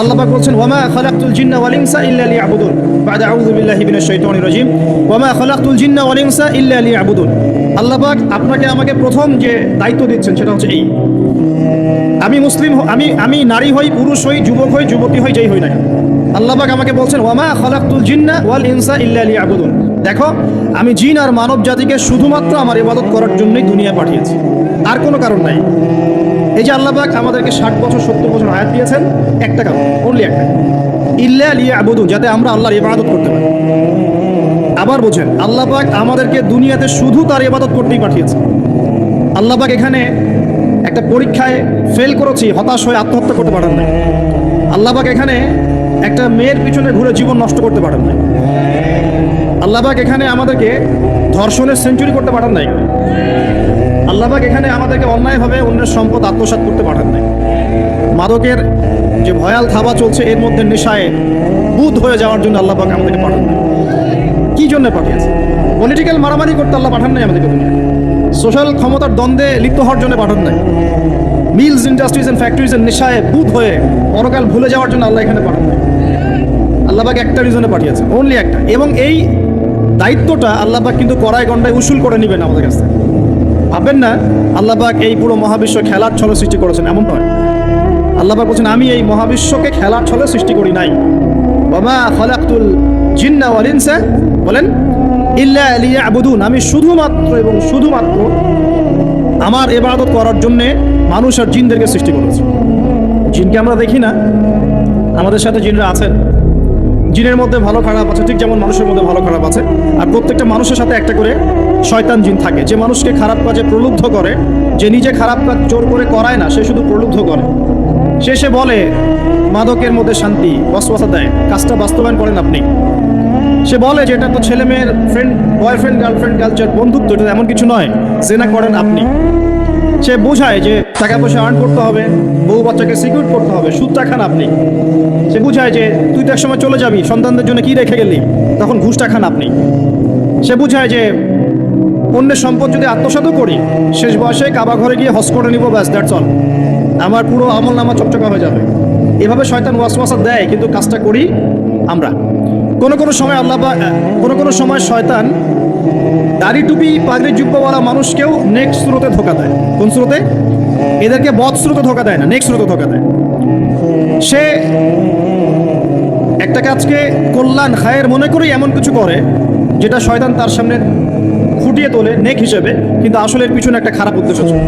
আল্লাহ পাক বলছেন, ওয়ামা খালাকতুল জিন্না ওয়াল ইনসা ইল্লা লিয়াবুদুন। বাদা আউযু বিল্লাহি মিনাশ শাইতানির রাজিম, ওয়ামা খালাকতুল জিন্না ওয়াল ইনসা ইল্লা লিয়াবুদুন। আল্লাহ পাক আপনাকে আমাকে প্রথম যে দায়িত্ব দিচ্ছেন সেটা হচ্ছে এই। আমি মুসলিম আমি আমি নারী হই, পুরুষ হই, যুবক হই, যুবতী হই, যেই হই না কেন। আল্লাহ পাক আমাকে বলছেন, ওয়ামা খালাকতুল জিন্না ওয়াল ইনসা ইল্লা লিয়াবুদুন। দেখো, আমি জিন আর মানব জাতিকে শুধুমাত্র আমার ইবাদত করার জন্যই দুনিয়া পাঠিয়েছি। আর কোনো কারণ নাই। এই যে আল্লাহ পাক আমাদেরকে ষাট বছর, সত্তর বছর হায়াত দিয়েছেন একটা কারণ অনলি একটা ইল্লা লিয়া আবুদু যাতে আমরা আল্লাহর ইবাদত করতে পারি। আবার বোঝেন আল্লাহ পাক আমাদেরকে দুনিয়াতে শুধু তার ইবাদত করতেই পাঠিয়েছে আল্লাহ পাক এখানে একটা পরীক্ষায় ফেল করেছি, হতাশ হয়ে আত্মহত্যা করতে পারেন না আল্লাহ পাক এখানে একটা মেয়ের পিছনে ঘুরে জীবন নষ্ট করতে পারেন না আল্লাহ পাক এখানে আমাদেরকে ধর্ষণের সেঞ্চুরি করতে পারেন নাই। আল্লাহবাক এখানে আমাদেরকে অন্যায়ভাবে অন্যের সম্পদ আত্মসাৎ করতে পাঠান নাই। মাদকের যে ভয়াল থাবা চলছে, এর মধ্যে নেশায় বুধ হয়ে যাওয়ার জন্য আল্লাহবাক আমাদেরকে পাঠান নাই। কি জন্য পাঠিয়েছে? পলিটিক্যাল মারামারি করতে আল্লাহ পাঠান নাই আমাদেরকে সোশ্যাল ক্ষমতার দ্বন্দ্বে লিপ্ত হওয়ার জন্য পাঠান নাই। মিলস ইন্ডাস্ট্রিজ অ্যান্ড ফ্যাক্টরিজের নেশায় বুধ হয়ে পরকাল ভুলে যাওয়ার জন্য আল্লাহ এখানে পাঠান নাই। আল্লাহবাক একটা রিজনে পাঠিয়েছে অনলি একটা। এবং এই দায়িত্বটা আল্লাহবাক কিন্তু কড়াই গন্ডায় উসুল করে নেবেন আমাদের কাছ থেকে। ভাববেন না, আল্লাহবাক এই পুরো মহাবিশ্ব খেলার ছলে সৃষ্টি করেছেন, এমন নয়। আল্লাহবাক বলছেন, আমি এই মহাবিশ্বকে খেলার ছলে সৃষ্টি করি নাই। বাবা খালাকুল জিন্না ওয়াল ইনসা? বলেন, ইল্লা লিয়াবুদুন। আমি শুধুমাত্র এবং শুধুমাত্র আমার ইবাদত করার জন্যে মানুষ আর জিনদেরকে সৃষ্টি করেছে। জিনকে আমরা দেখি না। আমাদের সাথে জিনরা আছেন। জিনের মধ্যে ভালো খারাপ আছে, ঠিক যেমন মানুষের মধ্যে ভালো খারাপ আছে। আর প্রত্যেকটা মানুষের সাথে একটা করে শয়তান জিন থাকে। যে মানুষকে খারাপ কাজে প্রলুব্ধ করে, যে নিজে খারাপ কাজ জোর করে করায় না, সে শুধু প্রলুব্ধ করে। সে সে বলে, মাদকের মধ্যে শান্তি, বসবাসা দেয়। কাজটা বাস্তবায়ন করেন আপনি। সে বলে যে, এটা তো ছেলে মেয়ের ফ্রেন্ড বয়ফ্রেন্ড গার্লফ্রেন্ড কালচার বন্ধুত্ব, এটা এমন কিছু নয়। জেনা করেন আপনি। সে বোঝায় যে, টাকা পয়সা আর্ন করতে হবে, বউ বাচ্চাকে সিকিউর করতে হবে সুদটা খান আপনি। সে বোঝায় যে, তুই তো এক সময় চলে যাবি, সন্তানদের জন্য কি রেখে গেলি? তখন ঘুষটা খান আপনি। সে বুঝায় যে অন্যের সম্পদ যদি আত্মসাতও করি, শেষ বয়সে কাবা ঘরে গিয়ে হস করে নিব, ব্যাস দ্যাটস অল আমার পুরো আমল নামা চকচকা হয়ে যাবে। এভাবে শয়তান ওয়াসওয়াসা দেয়, কিন্তু কাজটা করি আমরা। কোনো কোনো সময় আল্লাহ কোনো কোনো সময় শয়তান দাড়ি টুপি পাগড়ি জুব্বাওয়ালা মানুষকেও নেক্সট স্রোতে ধোকা দেয়। কোন স্রোতে? এদেরকে বদ স্রোতে ধোকা দেয় না, নেক্সট স্রোতে ধোকা দেয়। সে একটা কাজকে কল্যাণ, খায়ের মনে করেই এমন কিছু করে, যেটা শয়তান তার সামনে ফুটিয়ে তোলে নেক হিসেবে, কিন্তু আসলে এর পিছনে একটা খারাপ উদ্দেশ্য ছিল।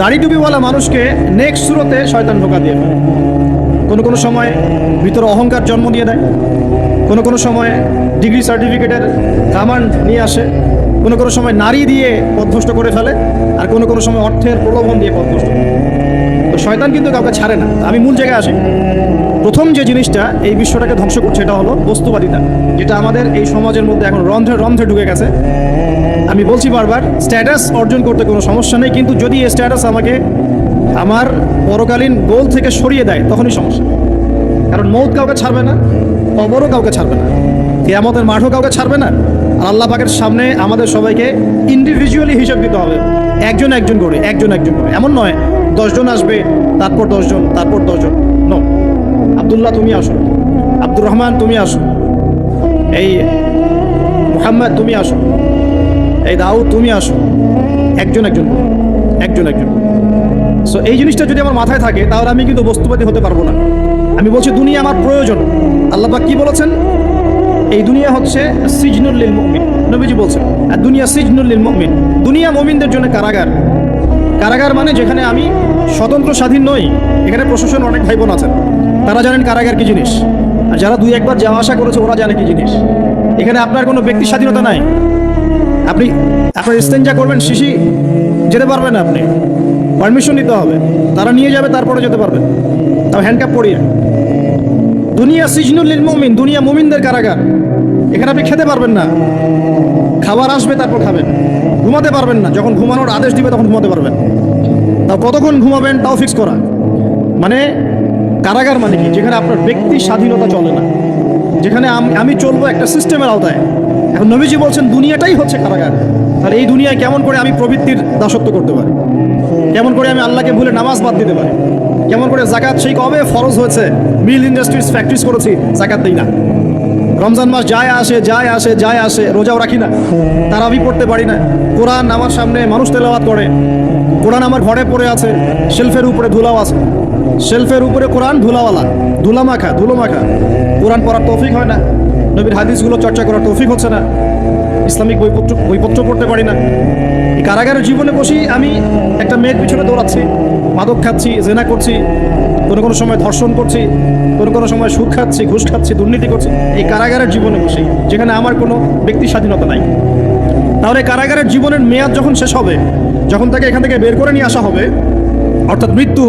দাড়ি টুপিওয়ালা মানুষকে নেক্সট স্রোতে শয়তান ঢোকা দিয়ে কোনো কোনো সময় ভিতরে অহংকার জন্ম দিয়ে দেয়, কোনো কোনো সময় ডিগ্রি সার্টিফিকেটের কামান্ড নিয়ে আসে, কোনো কোনো সময় নারী দিয়ে পথভ্রষ্ট করে ফেলে, আর কোনো কোনো সময় অর্থের প্রলোভন দিয়ে পথভ্রষ্ট তো শয়তান কিন্তু কাউকে ছাড়ে না। আমি মূল জায়গায় আসি। প্রথম যে জিনিসটা এই বিশ্বটাকে ধ্বংস করছে এটা হলো বস্তুবাদিতা, যেটা আমাদের এই সমাজের মধ্যে এখন রন্ধ্রে রন্ধ্রে ঢুকে গেছে। আমি বলছি বারবার স্ট্যাটাস অর্জন করতে কোনো সমস্যা নেই, কিন্তু যদি এই স্ট্যাটাস আমাকে আমার পরকালীন গোল থেকে সরিয়ে দেয়, তখনই সমস্যা। কারণ মৌত কাউকে ছাড়বে না, কবরও কাউকে ছাড়বে না, কেয়ামতের মাঠও কাউকে ছাড়বে না, আর আল্লাহ পাকের সামনে আমাদের সবাইকে ইন্ডিভিজুয়ালি হিসাব দিতে হবে, একজন একজন করে, একজন একজন করে। এমন নয়, দশজন আসবে, তারপর দশজন তারপর দশজন। ন আবদুল্লাহ, তুমি আসো। আব্দুর রহমান, তুমি আসো। এই মোহাম্মদ, তুমি আসো। এই দাউদ তুমি আসো। একজন একজন একজন একজন সো এই জিনিসটা যদি আমার মাথায় থাকে, তাহলে আমি কিন্তু বস্তুবাদী হতে পারব না। আমি বলছি, দুনিয়া আমার প্রয়োজন। আল্লাহ কি বলেছেন? এই দুনিয়া হচ্ছে সিজনুল্লিল মুমিন। নবীজি বলছেন, আর দুনিয়া সিজনুল্লিল মুমিন। দুনিয়া মুমিনদের জন্য কারাগার। কারাগার মানে যেখানে আমি স্বতন্ত্র স্বাধীন নই, এখানে প্রশাসন অনেক ভাই বোন আছেন। তারা জানেন কারাগার কি জিনিস। আর যারা দুই একবার যাওয়া আসা করেছে, ওরা জানে কি জিনিস। এখানে আপনার কোনো ব্যক্তি স্বাধীনতা নাই। আপনি, আপনার ইস্তেঞ্জা করবেন, শিশি, যেতে পারবেন আপনি। পারমিশন নিতে হবে। তারা নিয়ে যাবে, তারপরে যেতে পারবেন। তাও হ্যান্ডকাপ পরিয়ে। দুনিয়া সিজনুল্লিল মুমিন, দুনিয়া মুমিনদের কারাগার। এখানে আপনি খেতে পারবেন না। খাবার আসবে, তারপর খাবেন। ঘুমাতে পারবেন না। যখন ঘুমানোর আদেশ দিবে, তখন ঘুমাতে পারবেন। তাও কতক্ষণ ঘুমাবেন, তাও ফিক্স করা। মানে কারাগার মানে কি? যেখানে আপনার ব্যক্তি স্বাধীনতা চলে না। যেখানে আমি চলবো একটা সিস্টেমের আওতায়। এখন নবীজি বলছেন, দুনিয়াটাই হচ্ছে কারাগার। তাহলে এই দুনিয়ায় কেমন করে আমি প্রবৃত্তির দাসত্ব করতে পারি? কেমন করে আমি আল্লাহকে ভুলে নামাজ বাদ দিতে পারি? কেমন করে জাকাত সেই কবে ফরজ হয়েছে? মিল ইন্ডাস্ট্রিজ ফ্যাক্টরিজ করেছি, জাকাত দিই না। রমজান মাস যায় আসে যায় আসে যায় আসে, রোজাও রাখি না। তারাবি পড়তে পারি না। কোরআন আমার সামনে মানুষ তেলাওয়াত করে। কোরআন আমার ঘরে পড়ে আছে, শেলফের উপরে ধুলাও আছে। শেলফের উপরে কোরআন ধুলাওয়ালা ধুলা মাখা ধুলো মাখা কোরআন পড়ার তৌফিক হয় না। নবীর হাদিসগুলো চর্চা করার তৌফিক হচ্ছে না। ইসলামিক বইপত্র বইপত্র পড়তে পারি না। এই কারাগারের জীবনে বসেই আমি একটা মেয়ের পিছনে দৌড়াচ্ছি, মাদক খাচ্ছি, জেনা করছি, কোনো কোনো সময় ধর্ষণ করছি, কোনো কোনো সময় সুদ খাচ্ছি, ঘুষ খাচ্ছি, দুর্নীতি করছি। এই কারাগারের জীবনে বসেই যেখানে আমার কোনো ব্যক্তি স্বাধীনতা নাই। তাহলে কারাগারের জীবনের মেয়াদ যখন শেষ হবে, যখন তাকে এখান থেকে বের করে নিয়ে আসা হবে, অর্থাৎ মৃত্যু,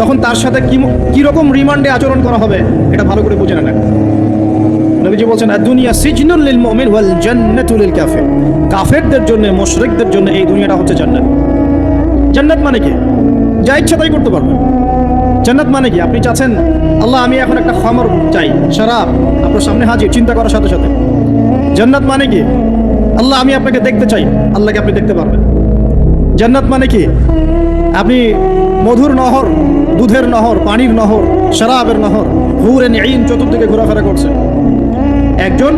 তখন তার সাথে কি, কীরকম রিমান্ডে আচরণ করা হবে, এটা ভালো করে বুঝে নেন নবীজি বলছেন দুনিয়া সিজনুল লিল মুমিন ওয়াল জান্নাতুল লিল কাফির। কাফেরদের জন্য, মুশরিকদের জন্য এই দুনিয়াটা হচ্ছে জান্নাত। জান্নাত মানে কি? যা ইচ্ছা তাই করতে পারবেন। জান্নাত মানে কি? আপনি চাচ্ছেন, আল্লাহ, আমি এখন একটা খামর চাই, শারাব, আপনার সামনে হাজির, চিন্তা করার সাথে সাথে। জান্নাত মানে কি? আল্লাহ, আমি আপনাকে দেখতে চাই, আল্লাহকে আপনি দেখতে পারবেন। জান্নাত মানে কি? আপনি মধুর নহর, দুধের নহর, পানির নহর, শরাবের নহর হুরে আইন চতুর্দিকে ঘোরাফেরা করছে একজন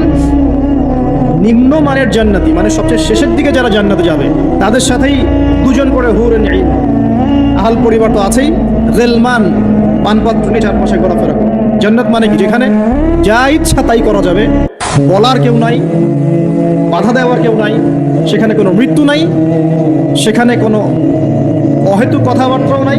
নিম্নমানের জান্নাতি মানে সবচেয়ে শেষের দিকে যারা জান্নাতে যাবে, তাদের সাথেই দুজন করে হুরে আইন আহাল পরিবার তো আছেই। রেলমান, পানপাত্র নিয়ে চারপাশে ঘোরাফেরা করে। জান্নাত মানে কি? যেখানে যা ইচ্ছা তাই করা যাবে। বলার কেউ নাই, বাধা দেওয়ার কেউ নাই, সেখানে কোনো মৃত্যু নাই, সেখানে কোনো অহেতুক কথাবার্তাও নাই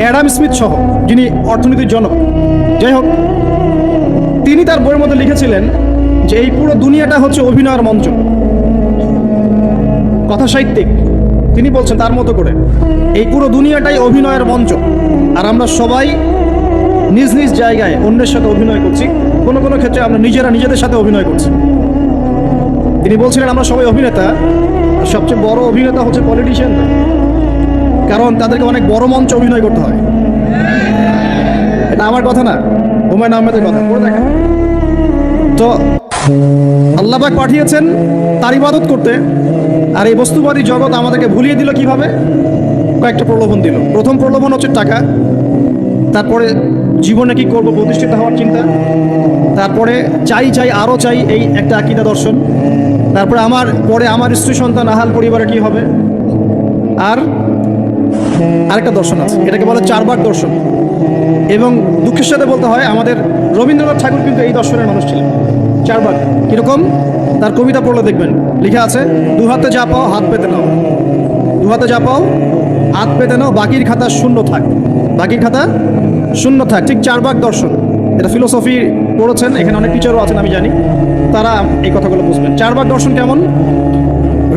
অ্যাডাম স্মিথ সহ যিনি অর্থনীতির জনক, যাই হোক, তিনি তার বইয়ের মধ্যে লিখেছিলেন যে এই পুরো দুনিয়াটা হচ্ছে অভিনয়ের মঞ্চ। কথা সাহিত্যিক, তিনি বলছেন তার মতো করে, এই পুরো দুনিয়াটাই অভিনয়ের মঞ্চ। আর আমরা সবাই নিজ নিজ জায়গায় অন্যের সাথে অভিনয় করছি, কোনো কোনো ক্ষেত্রে আমরা নিজেরা নিজেদের সাথে অভিনয় করছি। তিনি বলছিলেন, আমরা সবাই অভিনেতা সবচেয়ে বড় অভিনেতা হচ্ছে পলিটিশিয়ান কারণ তাদেরকে অনেক বড় মঞ্চ অভিনয় করতে হয়। এটা আমার কথা না, হুমায়ুন আহমেদের কথা। পড়ে দেখা তো আল্লাহবাক পাঠিয়েছেন তার ইবাদত করতে, আর এই বস্তুবাদী জগৎ আমাদেরকে ভুলিয়ে দিল কীভাবে? কয়েকটা প্রলোভন দিল। প্রথম প্রলোভন হচ্ছে টাকা, তারপরে জীবনে কি করব প্রতিষ্ঠিত হওয়ার চিন্তা, তারপরে চাই চাই আরও চাই এই একটা আকিদা দর্শন, তারপরে আমার, পরে আমার স্ত্রী সন্তান, আহাল পরিবারে কি হবে? আর আরেকটা দর্শন আছে। এটাকে বলে চারবার দর্শন। এবং দুঃখের সাথে বলতে হয়, আমাদের রবীন্দ্রনাথ ঠাকুর কিন্তু এই দর্শনের মানুষ ছিলেন। চারবার। কীরকম? তার কবিতা পড়লে দেখবেন। লিখা আছে, দু হাতে যা পাও, হাত পেতে নাও। দু হাতে যা পাও, হাত পেতে নাও, বাকির খাতা শূন্য থাক। বাকির খাতা শূন্য থাক। ঠিক চারবার দর্শন। এটা ফিলোসফি পড়েছেন, এখানে অনেক টিচারও আছেন, আমি জানি। তারা এই কথাগুলো বুঝবেন। চারবার দর্শন কেমন?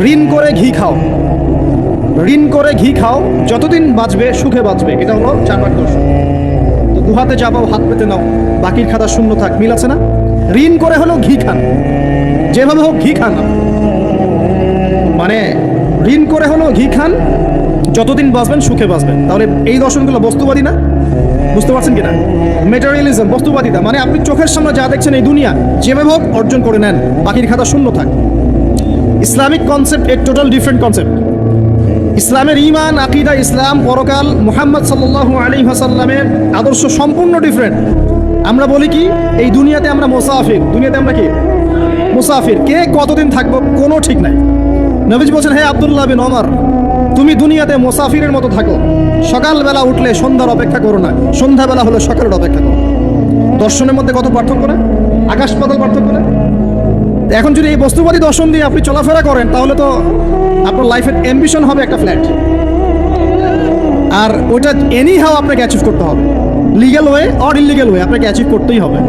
ঋণ করে ঘি খাও। ঋণ করে ঘি খাও, যতদিন বাঁচবে, সুখে বাঁচবে। এটা হলো চার ভাগ দর্শন তো দুহাতে চাপাও হাত পেতে নাও, বাকির খাতা শূন্য থাক, মিল আছে না? ঋণ করে হলো ঘি খান। যেভাবে হোক ঘি খান। মানে ঋণ করে হলো ঘি খান, যতদিন বাঁচবেন, সুখে বাঁচবেন। তাহলে এই দর্শনগুলো বস্তুবাদী না? বুঝতে পারছেন কিনা? মেটেরিয়ালিজম বস্তুবাদিতা মানে আপনি চোখের সামনে যা দেখছেন এই দুনিয়া, যেভাবে হোক অর্জন করে নেন, বাকির খাতা শূন্য থাক। ইসলামিক কনসেপ্ট এর টোটাল ডিফারেন্ট কনসেপ্ট ইসলামের ইমান আকিদা, ইসলাম, পরকাল, মুহাম্মদ সাল্লাল্লাহু আলাইহি ওয়াসাল্লামের আদর্শ সম্পূর্ণ ডিফারেন্ট আমরা বলি কি, এই দুনিয়াতে আমরা মোসাফির। দুনিয়াতে আমরা কি? মুসাফির। কে কতদিন থাকব? কোনো ঠিক নাই। নবীজি বলছেন, হে আব্দুল্লাহ বিন ওমর, তুমি দুনিয়াতে মোসাফিরের মতো থাকো। সকালবেলা উঠলে সন্ধ্যার অপেক্ষা করো না। সন্ধ্যাবেলা হলে সকালের অপেক্ষা করো। দর্শনের মধ্যে কত পার্থক্য না? আকাশ পাতাল পার্থক্য না? এখন যদি এই বস্তুবাদী দর্শন দিয়ে আপনি চলাফেরা করেন, তাহলে তো আপনার লাইফের অ্যাম্বিশন হবে একটা ফ্ল্যাট আর ওটা এনি হাও আপনাকে অ্যাচিভ করতে হবে। Legal way or illegal way আপনাকে অ্যাচিভ করতেই হবে।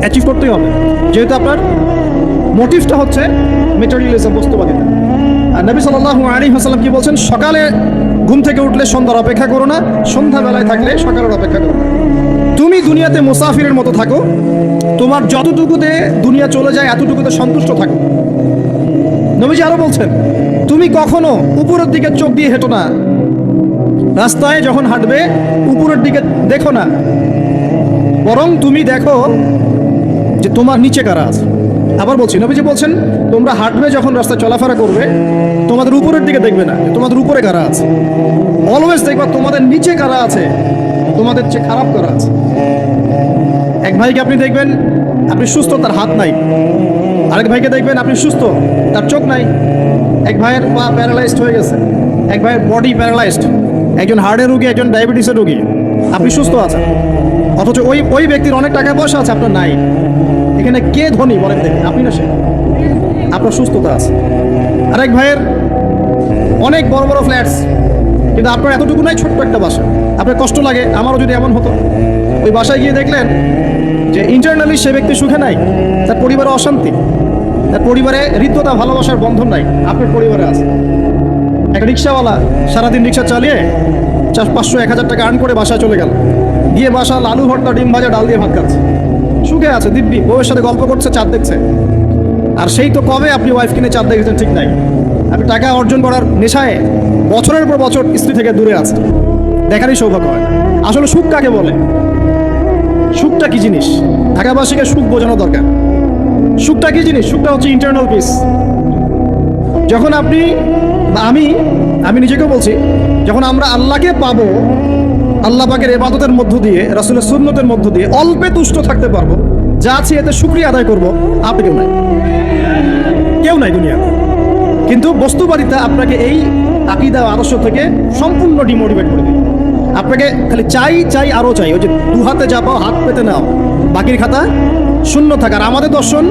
অ্যাচিভ করতেই হবে। যেহেতু আপনার মোটিভটা হচ্ছে মেটেরিয়ালিজম বস্তুবাদিতা। আর নবী সাল্লাল্লাহু আলাইহি ওয়াসাল্লাম কি বলছেন? সকালে ঘুম থেকে উঠলে সন্ধ্যার অপেক্ষা করো না, সন্ধ্যাবেলায় থাকলে সকালের অপেক্ষা করো। তুমি দুনিয়াতে মুসাফিরের মতো থাকো। তোমার যতটুকুতে দুনিয়া চলে যায়, এতটুকুতে সন্তুষ্ট থাকো। নবীজি আরও বলছেন তুমি কখনো উপরের দিকে চোখ দিয়ে হেঁটো না। রাস্তায় যখন হাঁটবে, উপরের দিকে দেখো না। বরং তুমি দেখো যে তোমার নিচে কারা আছে। আবার বলছি, নবীজি বলছেন, তোমরা হাঁটবে যখন রাস্তায় চলাফেরা করবে, তোমাদের উপরের দিকে দেখবে না তোমাদের উপরে কারা আছে। অলওয়েজ দেখবা তোমাদের নিচে কারা আছে, তোমাদের চেয়ে খারাপ কারা আছে। এক ভাইকে আপনি দেখবেন, আপনি সুস্থ, তার হাত নাই। আরেক ভাইকে দেখবেন, আপনি সুস্থ, তার চোখ নাই। এক ভাইয়ের পা প্যারালাইজড হয়ে গেছে। এক ভাইয়ের বডি প্যারালাইজড একজন হার্টের রুগী, একজন ডায়াবেটিসের রুগী। আপনি সুস্থ আছেন? অথচ ওই ওই ব্যক্তির অনেক টাকা পয়সা আছে, আপনার নাই। এখানে কে ধনী বলেন দেখেন, আপনি না সে? আপনার সুস্থতা আছে। আরেক ভাইয়ের অনেক বড় বড় ফ্ল্যাটস কিন্তু আপনার এতটুকু নাই ছোট্ট একটা বাসা। আপনার কষ্ট লাগে, আমারও যদি এমন হতো। ওই বাসায় গিয়ে দেখলেন যে ইন্টারনালি সে ব্যক্তি সুখে নাই, তার পরিবারে অশান্তি। পরিবারে হৃদ্যতা, ভালোবাসার বন্ধন নাই। আপনার পরিবারে আছে। একটা রিক্সাওয়ালা সারাদিন রিক্সা চালিয়ে চার পাঁচশো, এক হাজার টাকা আর্ন করে বাসায় চলে গেল। গিয়ে বাসা আলু ভর্তা, ডিম ভাজা, ডাল দিয়ে ভাত খাচ্ছে। সুখে আছে, দিব্যি। বউয়ের সাথে গল্প করছে, চাঁদ দেখছে। আর সেই তো কবে আপনি ওয়াইফ কিনে চাঁদ দেখেছেন ঠিক নাই। আপনি টাকা অর্জন করার নেশায় বছরের পর বছর স্ত্রী থেকে দূরে আছে দেখারই সৌভাগ্য হয়। আসলে সুখ কাকে বলে? সুখটা কি জিনিস? ঢাকাবাসীকে সুখ বোঝানো দরকার। সুখটা কি জিনিস? সুখটা হচ্ছে ইন্টারনাল পিস যখন আপনি, আমি আমি নিজেকে বলছি, যখন আমরা আল্লাহকে পাবো, আল্লাহ পাকের এবাদতের মধ্য দিয়ে, রাসুলের সুন্নতের মধ্য দিয়ে অল্পে তুষ্ট থাকতে পারব, যা আছে এতে শুক্রিয়া আদায় করব, আপনি কেউ নাই। কেউ নাই দুনিয়া কিন্তু বস্তুবাদিতা আপনাকে এই আকিদা আদর্শ থেকে সম্পূর্ণ ডিমোটিভেট করে দেবে। আপনাকে খালি চাই চাই আরও চাই, ওই যে দু হাতে যা পাও, হাত পেতে নাও, বাকির খাতা শূন্য থাকার, আমাদের দর্শন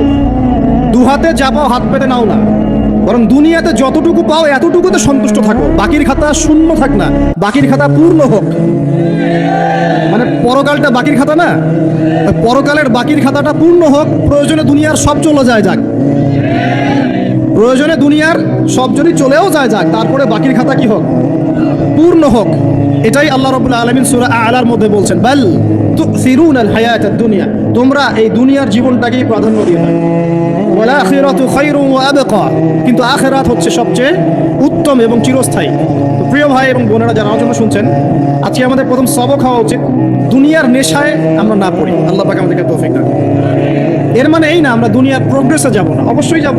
দু হাতে যা পাও হাত পেতে নাও না। বরং দুনিয়াতে যতটুকু পাও, এতটুকুতে সন্তুষ্ট থাকো। বাকির খাতা শূন্য থাক না, বাকির খাতা পূর্ণ হোক। মানে পরকালটা বাকির খাতা না? পরকালের বাকির খাতাটা পূর্ণ হোক, প্রয়োজনে দুনিয়ার সব চলে যায় যাক। প্রয়োজনে দুনিয়ার সব যদি চলেও যায় যাক, তারপরে বাকির খাতা কি হোক? পূর্ণ হোক। এটাই আল্লাহ রবুল্লা আলমিন সুরা আলার মধ্যে বলছেন, বাল তুসিরুন আল হায়াত দুনিয়া তোমরা এই দুনিয়ার জীবনটাকেই প্রাধান্য দিয়ে থাকো। কিন্তু আখেরাত হচ্ছে সবচেয়ে উত্তম এবং চিরস্থায়ী। তো প্রিয় ভাই এবং বোনেরা যারা আলোচনা শুনছেন, আজকে আমাদের প্রথম সবক হওয়া উচিত। দুনিয়ার নেশায় আমরা না পড়ি। আল্লাহ পাক আমাদেরকে তৌফিক করুন। এর মানে এই না, আমরা দুনিয়ার প্রোগ্রেসে যাব না। অবশ্যই যাব।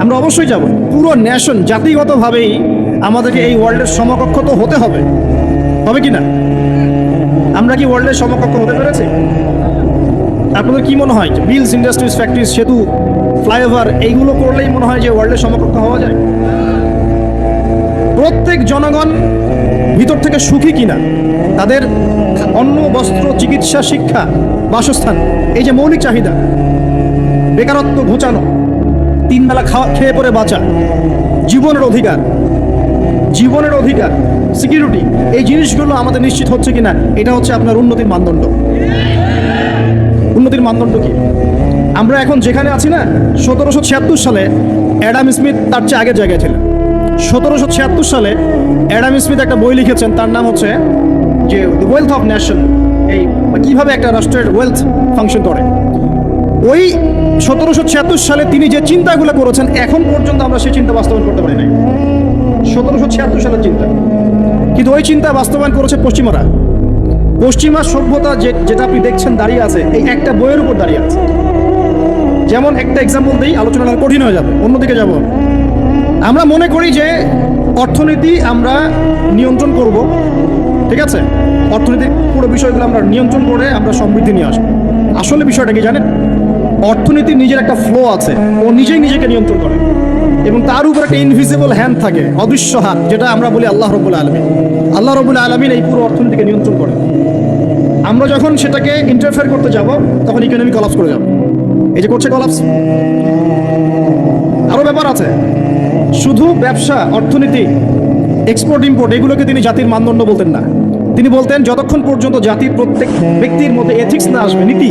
আমরা অবশ্যই যাব। পুরো ন্যাশন জাতিগতভাবেই আমাদেরকে এই ওয়ার্ল্ডের সমকক্ষ তো হতে হবে। হবে কি না? আমরা কি ওয়ার্ল্ডের সমকক্ষ হতে পেরেছি? আপনাদের কি মনে হয়? বিলস ইন্ডাস্ট্রিজ ফ্যাক্টরিজ সেতু ফ্লাইওভার এইগুলো করলেই মনে হয় যে ওয়ার্ল্ডের সমকক্ষ হওয়া যায়? প্রত্যেক জনগণ ভিতর থেকে সুখী কিনা? তাদের অন্ন, বস্ত্র, চিকিৎসা, শিক্ষা, বাসস্থান, এই যে মৌলিক চাহিদা, বেকারত্ব ঘোচানো, তিন বেলা খাওয়া, খেয়ে পরে বাঁচা, জীবনের অধিকার জীবনের অধিকার সিকিউরিটি এই জিনিসগুলো আমাদের নিশ্চিত হচ্ছে কিনা? এটা হচ্ছে আপনার উন্নতির মানদণ্ড। উন্নতির মানদণ্ড কি? আমরা এখন যেখানে আছি না, সতেরোশো ছিয়াত্তর সালে অ্যাডাম স্মিথ তার চেয়ে আগের জায়গায় ছিলেন। সতেরোশো ছিয়াত্তর সালে অ্যাডাম স্মিথ একটা বই লিখেছেন, তার নাম হচ্ছে যে ওয়েলথ অফ ন্যাশন এই কীভাবে একটা রাষ্ট্রের ওয়েলথ ফাংশন করে। ওই সতেরোশো ছিয়াত্তর সালে তিনি যে চিন্তাগুলো করেছেন, এখন পর্যন্ত আমরা সেই চিন্তা বাস্তবায়ন করতে পারি নাই। সতেরোশো ছিয়াত্তর সালের চিন্তা। কিন্তু ওই চিন্তা বাস্তবায়ন করেছে পশ্চিমারা। পশ্চিমা সভ্যতা যে যেটা আপনি দেখছেন দাঁড়িয়ে আছে, এই একটা বইয়ের উপর দাঁড়িয়ে আছে। যেমন একটা এক্সাম্পল দিই আলোচনাটা কঠিন হয়ে যাবে, অন্যদিকে যাব। আমরা মনে করি যে অর্থনীতি আমরা নিয়ন্ত্রণ করব, ঠিক আছে? অর্থনীতির পুরো বিষয়গুলো আমরা নিয়ন্ত্রণ করে আমরা সমৃদ্ধি নিয়ে আসব। আসলে বিষয়টা কি জানেন? অর্থনীতির নিজের একটা ফ্লো আছে, ও নিজেই নিজেকে নিয়ন্ত্রণ করে। এবং তার উপর একটা ইনভিজিবল হ্যান্ড থাকে, অদৃশ্য হাত যেটা আমরা বলি আল্লাহ রবুল আলমী আল্লাহ রবুল আলমিন এই পুরো অর্থনীতিকে নিয়ন্ত্রণ করে। আমরা যখন সেটাকে ইন্টারফেয়ার করতে যাব, তখন ইকোনমি কলাপস করে যাব। এই যে করছে কলাপস আরও ব্যাপার আছে। শুধু ব্যবসা, অর্থনীতি এক্সপোর্ট ইম্পোর্ট এগুলোকে তিনি জাতির মানদণ্ড বলতেন না। তিনি বলতেন, যতক্ষণ পর্যন্ত জাতির প্রত্যেক ব্যক্তির মধ্যে এথিক্স না আসবে, নীতি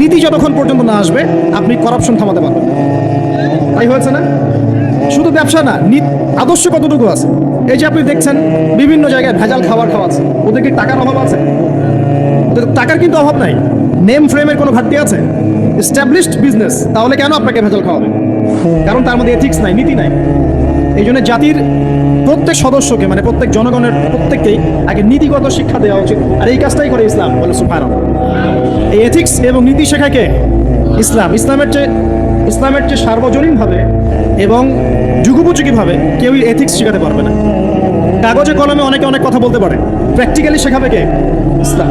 নীতি যতক্ষণ পর্যন্ত না আসবে, আপনি করাপশন থামাতে পারবেন তাই হয়েছে না? শুধু ব্যবসা না আদর্শ কতটুকু আছে? এই যে আপনি দেখছেন, বিভিন্ন জায়গায় ভেজাল খাবার খাওয়াচ্ছে ওদের কি টাকার অভাব আছে? টাকার কিন্তু অভাব নাই। নেম ফ্রেমের কোনো ঘাটতি আছে? এস্টাবলিশড বিজনেস তাহলে কেন আপনাকে ভেজাল খাওয়াবে? কারণ তার মধ্যে এথিক্স নাই, নীতি নাই। এই জন্য জাতির প্রত্যেক সদস্যকে মানে প্রত্যেক জনগণের প্রত্যেককেই আগে নীতিগত শিক্ষা দেওয়া উচিত। আর এই কাজটাই করে ইসলাম, বলে সুফার এই এথিক্স এবং নীতি শেখাকে ইসলাম। ইসলামের চেয়ে ইসলামের চেয়ে সার্বজনীনভাবে এবং যুগোপযোগীভাবে কেউই এথিক্স শেখাতে পারবে না। কাগজে কলমে অনেকে অনেক কথা বলতে পারে। প্র্যাকটিক্যালি শেখাবে কে? ইসলাম।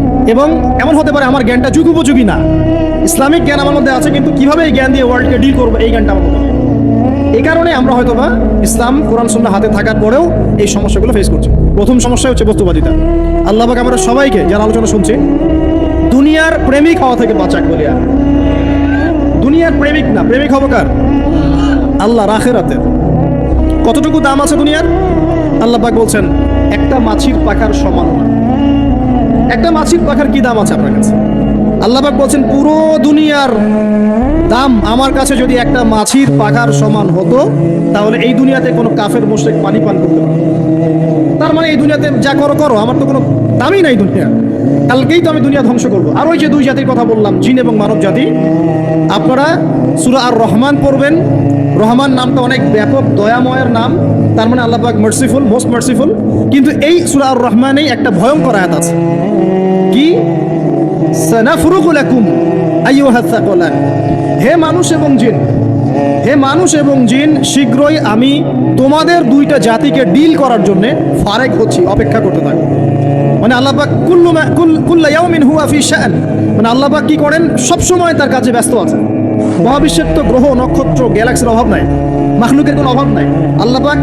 এবং এমন হতে পারে আমার জ্ঞানটা যুগোপযোগী না। ইসলামিক জ্ঞান আমার মধ্যে আছে, কিন্তু কীভাবে এই জ্ঞান দিয়ে ওয়ার্ল্ডকে ডিল করব, এই জ্ঞানটা আমার মধ্যে এই কারণে আমরা হয়তো বা ইসলাম, কোরআন সুন্না হাতে থাকার পরেও এই সমস্যাগুলো ফেস করছি। প্রথম সমস্যা হচ্ছে বস্তুবাদিতা। আল্লাহ পাক আমরা সবাইকে, যারা আলোচনা শুনছি, দুনিয়ার প্রেমিক হওয়া থেকে বাঁচাক বলিয়া দুনিয়ার প্রেমিক না, প্রেমিক হব কার? আল্লাহ রাখেরাতে কতটুকু দাম আছে দুনিয়ার? আল্লাহ পাক বলছেন, একটা মাছির পাখার সমান না একটা মাছির পাখার কি দাম আছে আপনার কাছে আল্লাহবাক বলছেন, পুরো দুনিয়ার দাম আমার কাছে যদি একটা মাছির পাখার সমান হতো, তাহলে এই দুনিয়াতে কোনো কাফের মোশেক পানি পান করতে পারত। তার মানে এই দুনিয়াতে যা করো করো। আমার তো কোনো দামই নাই দুনিয়া। কালকেই তো আমি দুনিয়া ধ্বংস করব। আর ওই যে দুই জাতির কথা বললাম, জিন এবং মানব জাতি, আপনারা সুরা আর রহমান পড়বেন। রহমান নামটা অনেক ব্যাপক, দয়াময়ের নাম। তার মানে আল্লাহ পাক মার্সিফুল মোস্ট মার্সিফুল কিন্তু এই সুরা আর রহমানেই একটা ভয়ঙ্কর আয়াত আছে। কি? সানাফরুগু লাকুম আইয়ুহাস সাকলান। হে মানুষ এবং জিন হে মানুষ এবং জিন, শীঘ্রই আমি তোমাদের দুইটা জাতিকে ডিল করার জন্য ফারেক হচ্ছি, অপেক্ষা করতে থাকো মানে আল্লাহ পাক কুল্লু মা- কুল- কুল্লা ইয়াউমিন হুয়া ফি শাআন মানে আল্লাহ পাক কি করেন? সব সময় তার কাজে ব্যস্ত আছে। মহাবিশ্বের তো গ্রহ, নক্ষত্র, গ্যালাক্সির অভাব নাই। মাখলুকের কোনো অভাব নাই। আল্লাহ পাক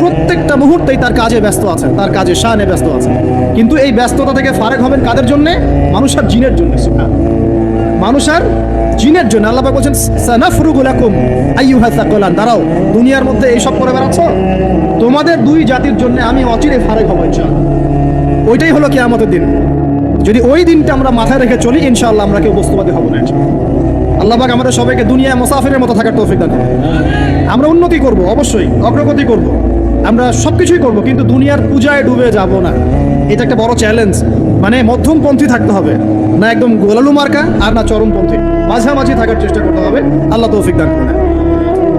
প্রত্যেকটা মুহূর্তেই তার কাজে ব্যস্ত আছেন তার কাজে শানে ব্যস্ত আছেন কিন্তু এই ব্যস্ততা থেকে ফারেক হবেন কাদের জন্যে? মানুষ আর জিনের জন্য মানুষ আর জিনের জন্য আল্লাহ বলছেন সানাফরুগুলাকুম আইয়ুহা সাকলান। দাঁড়াও, দুনিয়ার মধ্যে এইসব করে বেড়াচ্ছ তোমাদের দুই জাতির জন্য আমি অচিরে ফারেক হব, ইনশাআল্লাহ। ওইটাই হলো কিয়ামতের দিন। যদি ওই দিনটা আমরা মাথায় রেখে চলি, ইনশাআল্লাহ আমরা কেউ বস্তুবাদী হব না, ইনশাআল্লাহ। আল্লাহ পাক আমাদের সবাইকে দুনিয়া মুসাফিরের মতো থাকার তৌফিক দান। আমরা উন্নতি করব, অবশ্যই। অগ্রগতি করব। আমরা সব কিছুই করব, কিন্তু দুনিয়ার পূজায় ডুবে যাব না। এটা একটা বড় চ্যালেঞ্জ মানে মধ্যমপন্থী থাকতে হবে। না একদম গোলালু মার্কা আর না চরমপন্থী। মাঝামাঝি থাকার চেষ্টা করতে হবে। আল্লাহ তৌফিক দান করুন।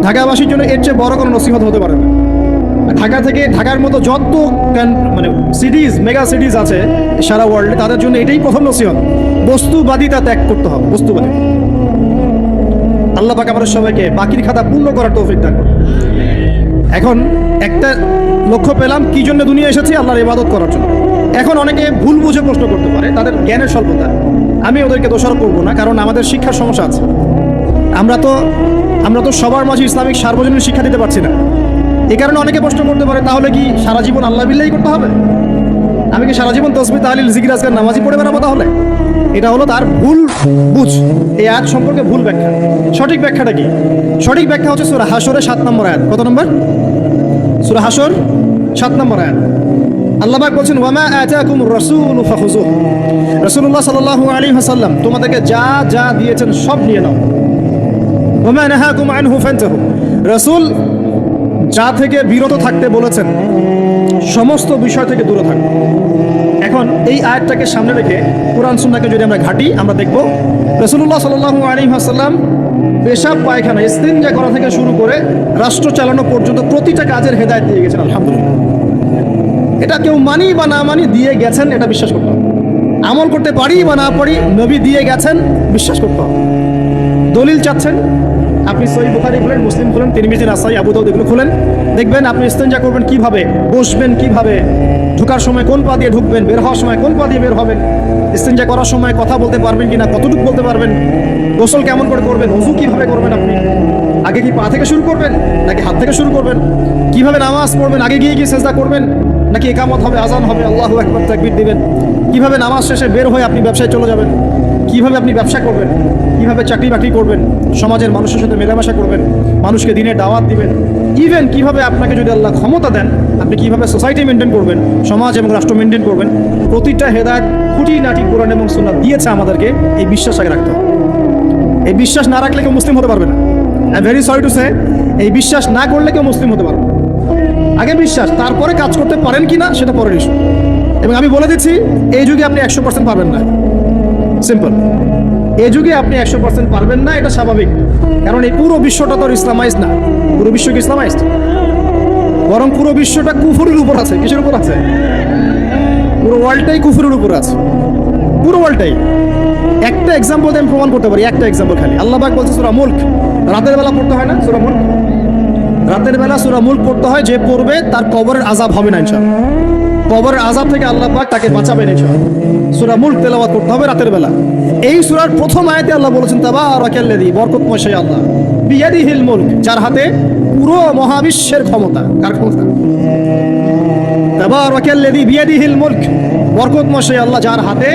ঢাকাবাসীর জন্য এর চেয়ে বড় কোনো নসিহত হতে পারে না। ঢাকা থেকে ঢাকার মতো যত মানে সিটিজ মেগা সিটিজ আছে সারা ওয়ার্ল্ডে তাদের জন্য এটাই প্রথম নসিহত। বস্তুবাদিতা ত্যাগ করতে হবে, বস্তুবাদী। আল্লাহ পাক আমাদের সবাইকে বাকির খাতা পূর্ণ করার তৌফিক দান। এখন একটা লক্ষ্য পেলাম, কি জন্য দুনিয়া এসেছি? আল্লাহর ইবাদত করার জন্য। এখন অনেকে ভুল বুঝে প্রশ্ন করতে পারে, তাদের জ্ঞানের স্বল্পতা। আমি ওদেরকে দোষারোপ করব না, কারণ আমাদের শিক্ষার সমস্যা আছে। আমরা তো আমরা তো সবার মাঝে ইসলামিক সার্বজনীন শিক্ষা দিতে পারছি না। এ কারণে অনেকে প্রশ্ন করতে পারে, তাহলে কি সারা জীবন আল্লাহ বিল্লাহি করতে হবে? আমি কি সারা জীবন তসবি, তাহলিল আজকাল নামাজি পড়ে বেড়াবো তাহলে? এটা হলো তার ভুল বুঝ। এই আয়াত সম্পর্কে ভুল ব্যাখ্যা। সঠিক ব্যাখ্যাটা কি? সঠিক ব্যাখ্যা হচ্ছে সুরা হাসরের সাত নম্বর আয়াত। কত নম্বর? সুরা হাসর সাত নম্বর আয়াত। আল্লাহ পাক বলছেন ওয়ামা আতাকুম রাসূল ফাখুযুহ। রাসূলুল্লাহ সাল্লাল্লাহু আলাইহি ওয়াসাল্লাম, তোমাদেরকে যা যা দিয়েছেন সব নিয়ে নাও। ওয়ামা নাহাকুম আনহু ফান্তাহু। রাসূল যা থেকে বিরত থাকতে বলেছেন, সমস্ত বিষয় থেকে দূরে থাকো। এখন এই আয়াতটাকে সামনে রেখে কোরআন সুন্নাহকে যদি আমরা ঘাটি, আমরা দেখব রসুল্লাহ সাল্লাল্লাহু আলাইহি ওয়াসাল্লাম পেশাব, পায়খানা ইস্তিনজা করা থেকে শুরু করে রাষ্ট্র চালানো পর্যন্ত প্রতিটা কাজের হেদায়েত দিয়ে গেছেন, আলহামদুলিল্লাহ। এটা কেউ মানি বা না মানি দিয়ে গেছেন, এটা বিশ্বাস করতে হবে। আমল করতে পারি বা না পারি, নবী দিয়ে গেছেন, বিশ্বাস করতে হবে। দলিল চাচ্ছেন, আপনি সই বুখারি খুলেন, মুসলিম খুলেন, তিরমিজি, নাসাই, আবু দাউদ খুলেন। দেখবেন আপনি ইস্তেঞ্জা করবেন কীভাবে, বসবেন কীভাবে, ঢোকার সময় কোন পা দিয়ে ঢুকবেন, বের হওয়ার সময় কোন পা দিয়ে বের হবেন, ইস্তেঞ্জা করার সময় কথা বলতে পারবেন কিনা, কতটুকু বলতে পারবেন, গোসল কেমন করে করবেন, অজু কীভাবে করবেন আপনি, আগে কি পা থেকে শুরু করবেন, নাকি হাত থেকে শুরু করবেন, কীভাবে নামাজ পড়বেন, আগে গিয়ে কি সেজদা করবেন নাকি একামত হবে, আজান হবে, আল্লাহু একবার তাকবীর দিবেন? কীভাবে নামাজ শেষে বের হয়ে আপনি ব্যবসায় চলে যাবেন? কীভাবে আপনি ব্যবসা করবেন? কীভাবে চাকরি বাকরি করবেন? সমাজের মানুষের সাথে মেলামেশা করবেন? মানুষকে দিনে দাওয়াত দিবেন? ইভেন কীভাবে আপনাকে যদি আল্লাহ ক্ষমতা দেন, আপনি কীভাবে সোসাইটি মেনটেন করবেন, সমাজ এবং রাষ্ট্র মেনটেন করবেন, প্রতিটা হেদায়ত খুঁটি নাটি কোরআন এবং সুন্নাহ দিয়েছে আমাদেরকে, এই বিশ্বাস আগে রাখতে হবে। এই বিশ্বাস না রাখলে কেউ মুসলিম হতে পারবে না। I very sorry to say এই বিশ্বাস না করলে কেউ মুসলিম হতে পারবে। আগে বিশ্বাস, তারপরে কাজ করতে পারেন কি না সেটা পরের ইস্যু এবং আমি বলে দিচ্ছি, এই যুগে আপনি একশো পার্সেন্ট পারবেন না। সিম্পল এই যুগে আপনি একশো পার্সেন্ট পারবেন না, এটা স্বাভাবিক। কারণ এই পুরো বিশ্বটা তো ইসলামাইজ না। পুরো বিশ্ব কি ইসলামাইজ বরং পুরো বিশ্বটা কুফুরের উপর আছে। কিসের উপর আছে? পুরো ওয়ার্ল্ডটাই কুফুরের উপর আছে। পুরো ওয়ার্ল্ডটাই একটা এক্সাম্পল আমি প্রমাণ করতে পারি, একটা এক্সাম্পল খালি। আল্লাহ বলছে, সুরা মুল্ক। রাতের বেলা পড়তে হয় না? সুরা মুল্ক? রাতের বেলা সুরা মুল্ক পড়তে হয়, যে পড়বে তার কবরের আজাব হবে না, ইনশাআল্লাহ। কবরের আজাব থেকে আল্লাহ পাক তাকে বাঁচাবেন, ইনশাআল্লাহ। সূরা মুল্ক তেলাওয়াত করতে হবে রাতের বেলা। এই সূরার প্রথম আয়াতে আল্লাহ বলেছেন তাবা তাবারাকাল্লাযী বরকতময় সেই আল্লাহ। বিয়াদিহিল মুলক। যার হাতে পুরো মহাবিশ্বের ক্ষমতা। কার ক্ষমতা? তাবারাকাল্লাযী বিয়াদিহিল মুলক। বরকতময় সেই আল্লাহ, যার হাতে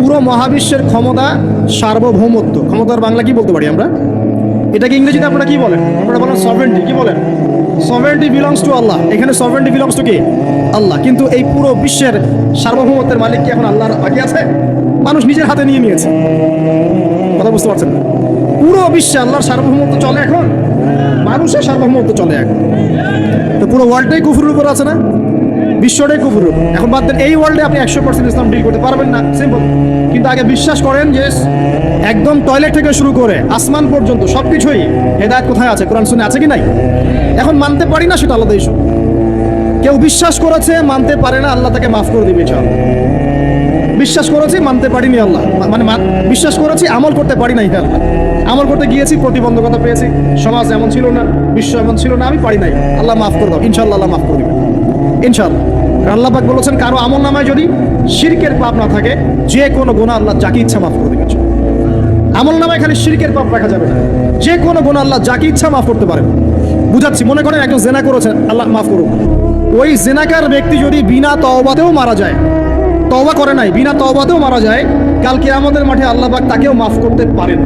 পুরো মহাবিশ্বের ক্ষমতা সার্বভৌমত্ব। ক্ষমতার বাংলা কি বলতে পারি আমরা? এটাকে ইংরেজিতে আপনারা কি বলেন? আপনারা বলেন সভেন্টি কি বলেন? সভেন্টি বিলংস টু আল্লাহ এখানে সভেন্টি বিলংস টু কি? আল্লাহ। কিন্তু এই পুরো বিশ্বের সার্বভৌমত্বের মালিক কি এখন আল্লাহর বাকি আছে? মানুষ নিজের হাতে নিয়ে নিয়েছে। কথা বুঝতে পারছেন না? পুরো বিশ্বে আল্লাহর সার্বভৌমত্ব চলে এখন? মানুষের সার্বভৌমত্ব চলে এখন। তো পুরো ওয়ার্ল্ডটাই কুফুরের উপর আছে না? বিশ্বটাই উপর। এখন বাদ দেন, এই ওয়ার্ল্ডে আপনি একশো পার্সেন্ট ইসলাম ডিল করতে পারবেন না। সিম্পল কিন্তু আগে বিশ্বাস করেন যে একদম টয়লেট থেকে শুরু করে আসমান পর্যন্ত সব কিছুই হেদায়ত কোথায় আছে? কোরআন শুনে আছে কি নাই? এখন মানতে পারি না সেটা আলাদা ইস্যু কেউ বিশ্বাস করেছে, মানতে পারে না, আল্লাহ তাকে মাফ করে দিবে চল বিশ্বাস করেছি, মানতে পারিনি আল্লাহ। মানে বিশ্বাস করেছি, আমল করতে পারি নাই আল্লাহ আমল করতে গিয়েছি, প্রতিবন্ধকতা পেয়েছি। সমাজ এমন ছিল না, বিশ্ব এমন ছিল না, আমি পারি নাই। আল্লাহ মাফ করে দাও ইনশাল্লাহ মাফ করে দেবে। ইনশাল্লাহ আল্লাহ বলেছেন, কারও আমল নামায় যদি শিরকের পাপ না থাকে, যে কোনো গুণা আল্লাহ যাকে ইচ্ছা মাফ করে দেবে আমল নামায় এখানে শিরকের পাপ রাখা যাবে না। যে কোনো গুণ আল্লাহ যাকে ইচ্ছা মাফ করতে পারেন। বুঝাচ্ছি, মনে করেন একজন জেনা করেছেন, আল্লাহ মাফ করুন ওই জেনাকার ব্যক্তি যদি বিনা তওবাতেও মারা যায়, তওবা করে নাই, বিনা তওবাতেও মারা যায় কালকে আমাদের মাঠে আল্লাহ পাক তাকেও মাফ করতে পারেন।